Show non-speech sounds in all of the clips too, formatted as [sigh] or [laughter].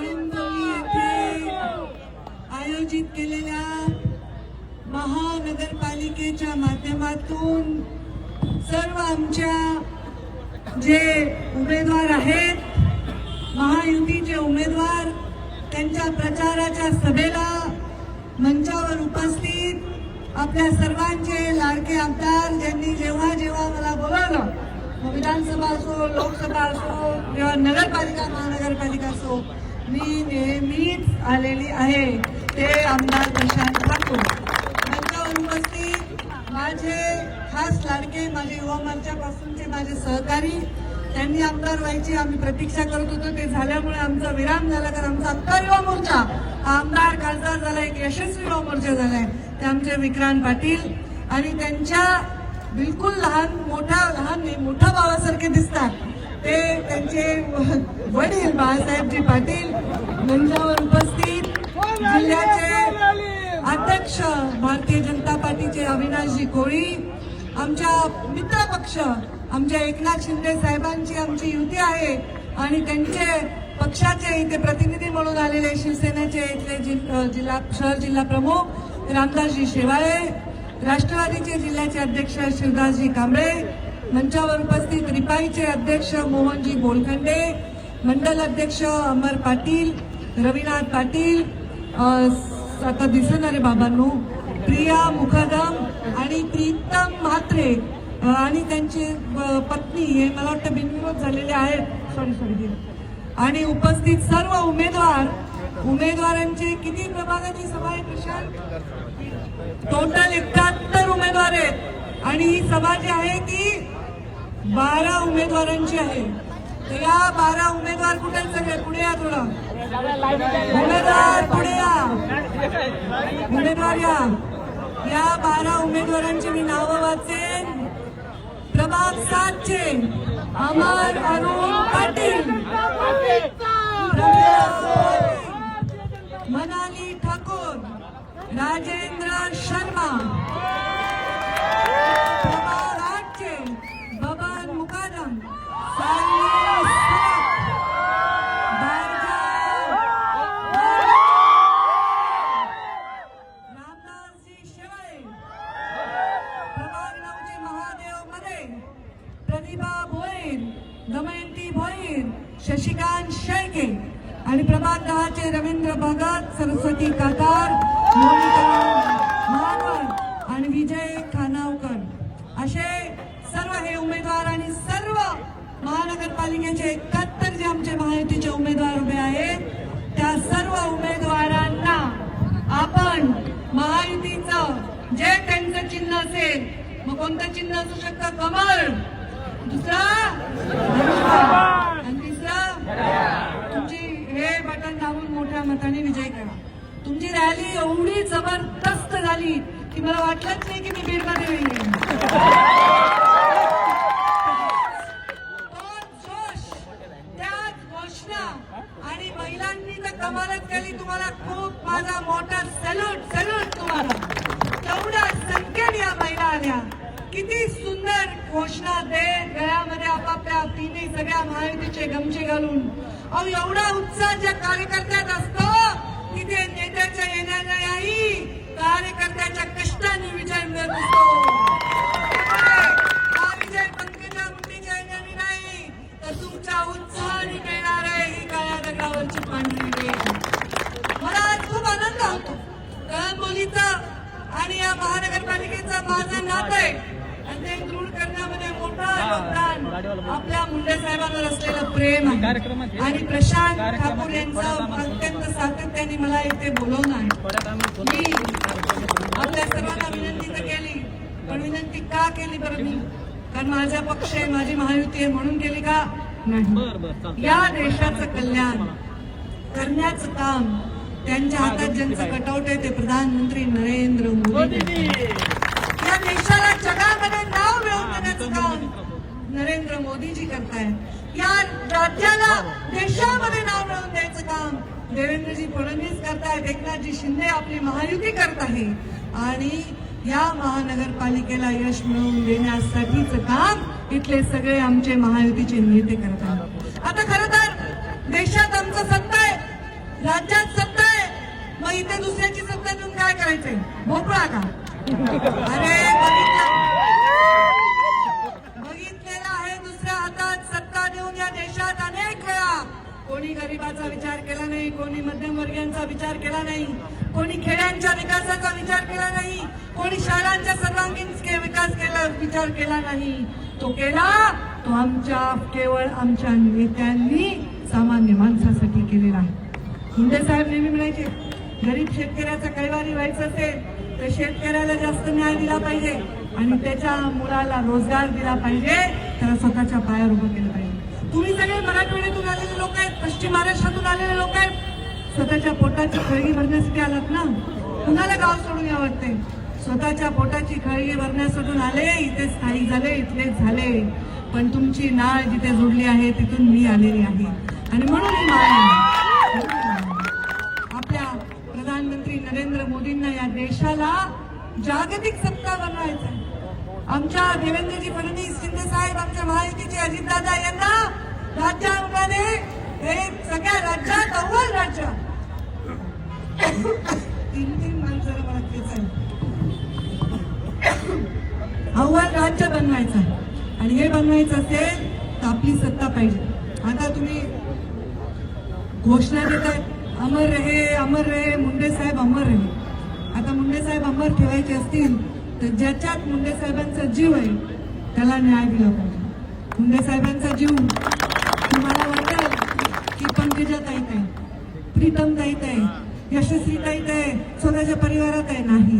कळंबोली येथे आयोजित केलेल्या महानगरपालिकेच्या माध्यमातून सर्व आमच्या जे उमेदवार आहेत महायुतीचे उमेदवार त्यांच्या प्रचाराच्या सभेला मंचावर उपस्थित आपल्या सर्वांचे लाडके आमदार ज्यांनी जेव्हा जेव्हा मला बोलावलं विधानसभा असो लोकसभा असो किंवा नगरपालिका महानगरपालिका असो मी नेहमीच आलेली आहे ते आमदार प्रशांत ठाकूर त्यांच्या उपस्थित माझे खास लाडके माझे युवा मंचापासूनचे माझे सहकारी त्यांनी आमदार व्हायची आम्ही प्रतीक्षा करत होतो. ते झाल्यामुळे आमचा विराम झाला कारण आमचा आत्ता युवा मोर्चा हा आमदार खासदार झाला एक यशस्वी युवा मोर्चा झालाय. ते आमचे विक्रांत पाटील आणि त्यांच्या बिलकुल लहान मोठा लहान मोठ्या भावासारखे दिसतात. ते त्यांचे वडील बाळासाहेबजी पाटील मंचावर उपस्थित जिल्ह्याचे अध्यक्ष भारतीय जनता पार्टीचे अविनाशजी कोळी आमच्या मित्रपक्ष आमच्या एकनाथ शिंदे साहेबांची आमची युती आहे आणि त्यांचे पक्षाचे इथे प्रतिनिधी म्हणून आलेले शिवसेनेचे इथले जिल्हा शहर जिल्हा प्रमुख रामदासजी शेवाळे राष्ट्रवादीचे जिल्ह्याचे अध्यक्ष शिवदासजी कांबळे मंचावर उपस्थित रिपाईचे अध्यक्ष मोहनजी बोलखंडे मंडल अध्यक्ष अमर पाटील रविनाथ पाटील आता दिसणारे बाबांनो. प्रिया मुखदम आणि प्रीतम म्हात्रे आणि त्यांची पत्नी हे मला वाटतं बिनविरोध झालेले आहेत. सॉरी सॉरी आणि उपस्थित सर्व उमेदवार उमेदवारांचे किती प्रभागाची सभा आहे प्रशांत? टोटल एकाहत्तर उमेदवार आहेत. आणि ही सभा जी आहे ती बारा उमेदवारांची आहे. तर या बारा उमेदवार कुठे सगळे? पुढे या थोडं. उमेदवार पुढे या. उमेदवार या. या बारा उमेदवारांची मी नावं वाचेन. प्रभाग सातचे अमर अरुण पाटील, मनाली ठाकूर. राजेंद्र शर्मा. दमयंती भोईर शशिकांत शेळके आणि प्रभात दहाचे रवींद्र भगत सरस्वती कातार मोनिका महावर आणि विजय खानावकर. असे सर्व हे उमेदवार आणि सर्व महानगरपालिकेचे एकाहत्तर जे आमचे महायुतीचे उमेदवार उभे आहेत त्या सर्व उमेदवारांना आपण महायुतीचं जे त्यांचं चिन्ह असेल मग कोणतं चिन्ह असू शकतं? कमळ! दुसरा? आणि तिसरा? तुमची हे बटन दाबून मोठ्या मताने विजय करा. तुमची रॅली एवढी जबरदस्त झाली की मला वाटलंच नाही की मी बीडमध्ये येईल. जोश, त्याच घोषणा आणि महिलांनी तर कमालच केली तुम्हाला खूप माझा मोठा सॅल्यूट सॅल्यूट तुम्हाला. तेवढ्या संख्येने या महिला आल्या. किती सुंदर घोषणा दे गळ्यामध्ये आपापल्या तिन्ही सगळ्या महायुतीचे गमचे घालून. अहो एवढा उत्साह ज्या कार्यकर्त्यात असतो तिथे नेत्याच्या येण्याच्याही कार्यकर्त्याच्या आणि प्रशांत ठाकूर यांचं अत्यंत सातत्याने मला इथे बोलवणं आहे. मी आपल्या सर्वांना विनंती तर केली पण विनंती का केली बरं मी? कारण माझा पक्ष आहे माझी महायुती आहे म्हणून केली का? नाही. या देशाचं कल्याण करण्याचं काम त्यांच्या हातात ज्यांचं कटआउट आहे ते प्रधानमंत्री नरेंद्र मोदी. या देशाला जगामध्ये नाव मिळवून देण्याचं काम नरेंद्र मोदीजी करतायत. या राज्याला देशामध्ये नाव मिळवून द्यायचं काम देवेंद्रजी फडणवीस करतायत एकनाथजी शिंदे आपली महायुती करत आहे. आणि या महानगरपालिकेला यश मिळवून देण्यासाठीच काम इथले सगळे आमचे महायुतीचे नेते करत आहेत. आता खर तर देशात आमचं सत्ता आहे राज्यात सत्ता आहे मग इथे दुसऱ्याची सत्ता देऊन काय करायचंय? भोपळा का? अरे कोणी गरिबाचा विचार केला नाही कोणी मध्यमवर्गीयांचा विचार केला नाही कोणी खेड्यांच्या विकासाचा विचार केला नाही कोणी शहरांच्या सर्वांगीण के- विकास केला विचार केला नाही. तो केला तो आमच्या केवळ आमच्या नेत्यांनी सामान्य माणसासाठी केलेला आहे. मुंडे साहेब नेहमी म्हणायचे गरीब शेतकऱ्याचा कैवारी व्हायचं असेल तर शेतकऱ्याला जास्त न्याय दिला पाहिजे आणि त्याच्या मुलाला रोजगार दिला पाहिजे त्याला स्वतःच्या पायावर उभं केलं पाहिजे. तुम्ही सगळे मराठवाड्यातून आलेले लोक आहेत पश्चिम महाराष्ट्रातून आलेले लोक आहेत. स्वतःच्या पोटाची खळगी भरण्यासाठी आलात ना? कुणाला गाव सोडून या वाटते स्वतःच्या पोटाची खळगी भरण्यासाठी आले इथे स्थायिक झाले इथलेच झाले. पण तुमची नाळ जिथे जोडली आहे तिथून मी आलेली आहे. आणि म्हणून ही आपल्या प्रधानमंत्री नरेंद्र मोदींना या देशाला जागतिक सत्ता बनवायचं आहे. आमच्या देवेंद्रजी फडणवीस शिंदे साहेब आमच्या महायुतीचे अजितदादा यांना राज्यामध्ये हे सगळ्या राज्यात अव्वल राज्य. तीन तीन माणसाला मला तेच आहे अव्वल राज्य बनवायचं आहे. आणि हे बनवायचं असेल तर आपली सत्ता पाहिजे. आता तुम्ही घोषणा देत अमर रहे अमर रहे मुंडे साहेब अमर रहे. आता मुंडे साहेब अमर ठेवायचे असतील तर ज्याच्यात मुंडे साहेबांचा जीव आहे त्याला न्याय दिला पाहिजे. मुंडे साहेबांचा जीव तुम्हाला वाटेल की पंकजा ताईत आहे प्रीतम ताईत आहे यशस्वी ताईत आहे स्वतःच्या परिवारात आहे नाही.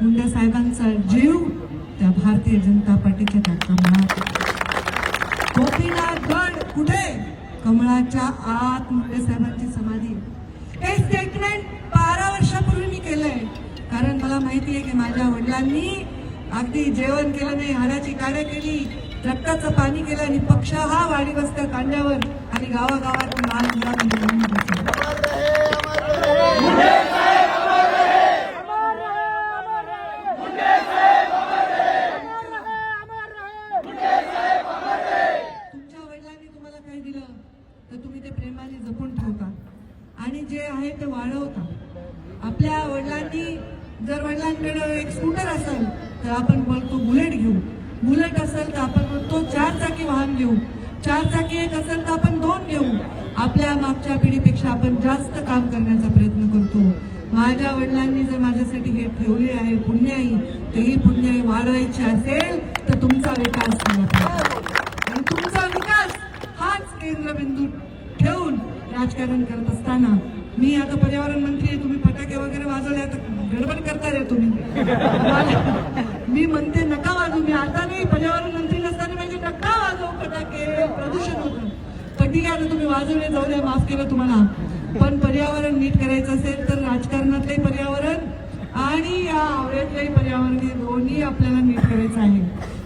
मुंडे साहेबांचा जीव त्या भारतीय जनता पार्टीच्या त्या कमळात गोपीनाथ गड कुठे? कमळाच्या आत मुंडे साहेबांची समाधी. हे स्टेटमेंट बारा वर्षापूर्वी मी केलंय. कारण मला माहिती आहे की माझ्या वडिलांनी अगदी जेवण केलं नाही हाडाची काड्या केली रक्ताचं पाणी केलं आणि पक्ष हा वाडी बसत्या कांद्यावर आणि गावागावात लहान मुलांना घेऊन बसला. तुमच्या वडिलांनी तुम्हाला काही दिलं तर तुम्ही ते प्रेमाने जपून ठेवता आणि जे आहे ते वाढवता आपल्या वडिलांनी जर वडिलांकडे एक स्कूटर असेल तर आपण बोलतो बुलेट घेऊ बुलेट असेल तर आपण बोलतो चार चाकी वाहन घेऊ चार चाकी एक असेल तर आपण दोन घेऊ आपल्या मागच्या पिढीपेक्षा आपण जास्त काम करण्याचा प्रयत्न करतो. माझ्या वडिलांनी जर माझ्यासाठी हे ठेवले आहे पुण्याई तेही ही पुण्याई वाढवायची असेल तर तुमचा विकास झाला पाहिजे. आणि तुमचा विकास हाच केंद्रबिंदू ठेवून राजकारण करत असताना मी आता पर्यावरण मंत्री आहे तुम्ही फटाके वगैरे वाजवले आता गडबड करता रे तुम्ही. [laughs] मी म्हणते नका वाजू मी आता नाही पर्यावरण मंत्री वाजवू प्रदूषण होतं. पण आता तुम्ही वाजवले जाऊ द्या माफ केलं तुम्हाला. पण पर्यावरण नीट करायचं असेल तर राजकारणातले पर्यावरण आणि या आवळ्यातलंही पर्यावरण दोन्ही आपल्याला नीट करायचं आहे.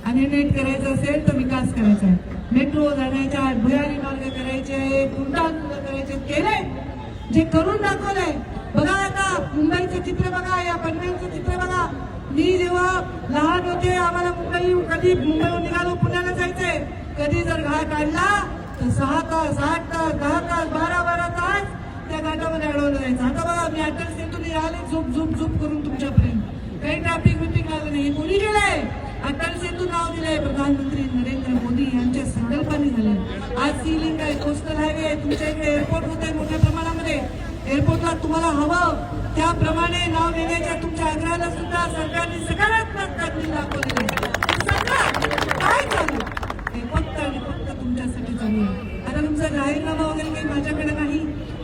आणि नीट करायचं असेल तर विकास करायचा आहे. मेट्रो जाण्याच्या आत भुयारी मार्ग करायचे आहे करायचे केलंय. जे करून दाखवलंय. बघा आता मुंबईचं चित्र बघा या पनवेलचं चित्र बघा. मी जेव्हा लहान होते आम्हाला मुंबई कधी मुंबईहून निघालो पुण्याला जायचं कधी जर घाट काढला तर सहा तास आठ तास दहा तास बारा बारा तास त्या घाटामध्ये अडवलं जायचं. आता बघा मी अटल सेतूने आले झोप झोप झोप करून तुमच्यापर्यंत. काही ट्रॅफिक बिपिक लागलं नाही. कोणी गेलंय अटल सेतू नाव दिलंय प्रधानमंत्री नरेंद्र मोदी यांच्या संकल्पाने झालं. आज सी लिंक आहे कोस्टल हायवे आहे तुमच्या इकडे एअरपोर्ट होत आहे मोठ्या प्रमाणामध्ये. एअरपोर्टला तुम्हाला हवं त्याप्रमाणे नाव देण्याच्या तुमच्या आग्रहाला सुद्धा सरकारने सकारात्मक कामगिरी तुमच्यासाठी चालू आहे आता तुमचा जाहीरनामा वगैरे काही माझ्याकडे नाही.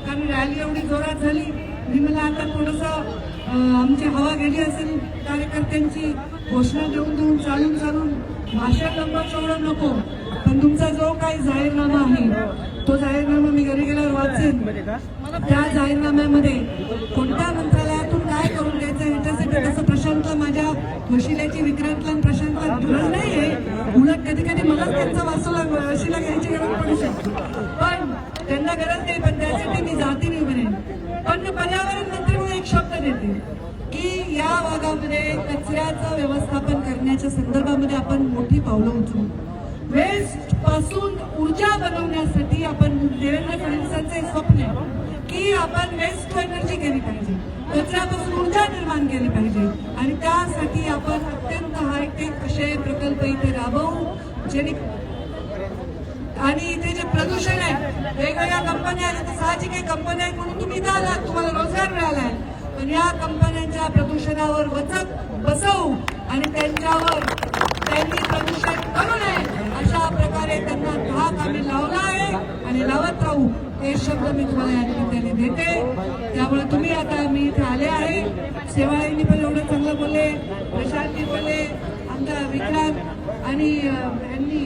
कारण रॅली एवढी जोरात झाली. मी मला आता थोडस आमची हवा गेली असेल कार्यकर्त्यांची घोषणा देऊन देऊन चालून चालून. भाषा लंबा सोडून नको. पण तुमचा जो काही जाहीरनामा आहे तो जाहीरनामा मी घरी गेल्यावर वाचेन. त्या जाहीरनाम्यामध्ये कोणत्या मंत्रालयातून काय करून द्यायचं ह्याच्यासाठी तसं प्रशांत माझ्या वशिल्याची विक्रांतला आणि प्रशांतला गरज नाही आहे उलट कधी कधी मलाच त्यांचा वाचवला वशिला घ्यायची गरज पडू शकते. पण त्यांना गरज नाही पण त्यासाठी मी जातीने बनेन पण पर्यावरण मंत्री म्हणून एक शब्द देते की या भागामध्ये कचऱ्याचं व्यवस्थापन करण्याच्या संदर्भामध्ये आपण मोठी पावलं उचलू. वेस्टपासून ऊर्जा बनवण्यासाठी आपण देवेंद्र फडणवीसांचं एक स्वप्न आहे. की आपण वेस्ट टू एनर्जी केली पाहिजे. कचऱ्यापासून ऊर्जा निर्माण केली पाहिजे. आणि त्यासाठी आपण अत्यंत हायटेक असे प्रकल्प इथे राबवू जेणे आणि इथे जे प्रदूषण आहे वेगवेगळ्या कंपन्या आहेत साहजिक आहे कंपन्या आहेत म्हणून तुम्ही इथं आलात तुम्हाला रोजगार मिळाला आहे. पण या कंपन्यांच्या प्रदूषणावर वचक बसवू आणि त्यांच्यावर त्यांनी प्रदूषण करू नये अशा प्रकारे त्यांना धाक आम्ही लावला आहे आणि लावत राहू. हे शब्द मी तुम्हाला या निमित्ताने देते. त्यामुळे तुम्ही आता मी इथे आले आहे. सेवाईंनी पण एवढं चांगलं बोलले प्रशांतनी बोलले आमचा विक्रांत आणि यांनी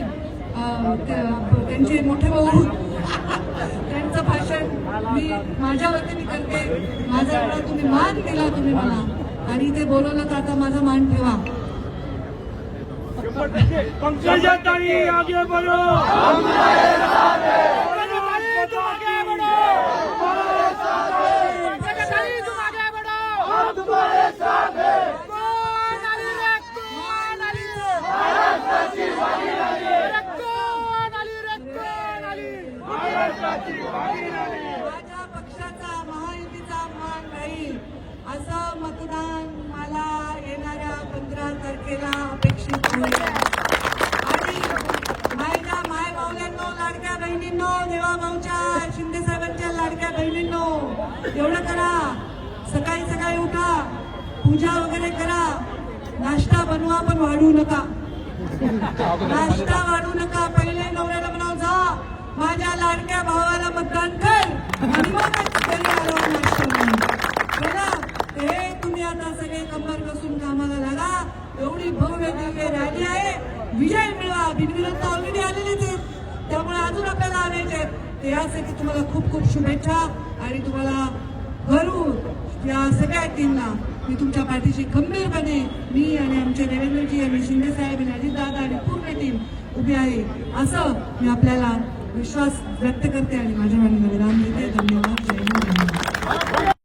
त्या- त्यांचे मोठे भाऊ. त्यांचं भाषण मी माझ्या वतीने करते. माझा एवढा तुम्ही मान दिला तुम्ही मला. आणि ते बोलवलं तर आता माझा मान ठेवा. पंकजा आगे बढ़ो हम तुम्हारे साथ हैं तुम आगे बढ़ो पंकजा ताई तुम आगे बढ़ो हम तुम्हारे साथ हैं कौन आली रे कौन आली महाराष्ट्राची वाणी आली रे कौन आली रे कौन आली महाराष्ट्राची वाणी आली माझ्या पक्षाचा महायुतीचा मान राहील असं मतदान मला येणाऱ्या पंधरा अपेक्षित आणि मायका माय भावल्यांनो लाडक्या बहिणींनो देवाभाऊच्या शिंदे साहेबांच्या लाडक्या बहिणींनो एवढं करा. सकाळी सकाळी उठा. पूजा वगैरे करा. नाश्ता बनवा पण वाढू नका. नाश्ता वाढू नका. पहिले नवऱ्याला म्हणाव जा. माझ्या लाडक्या भावाला मतदान कर. आणि मग घरी नाश्ता हे तुम्ही आता सगळे कंबर बसून कामाला लागा. एवढी भव्य दिव्य रॅली आहे. विजय मिळवा. बिनविरोध तर ऑलरेडी आलेलेच आहेत. त्यामुळे अजून आपल्याला आणायचे आहेत. यासाठी तुम्हाला खूप खूप शुभेच्छा आणि तुम्हाला घरून या सगळ्या टीमला मी तुमच्या पाठीशी खंबीरपणे मी आणि आमचे देवेंद्रजी आणि शिंदे साहेब आणि अजितदादा आणि पूर्ण टीम उभी आहे. असं मी आपल्याला विश्वास व्यक्त करते आणि माझ्या मनाला विराम देते. धन्यवाद. जय हिंद.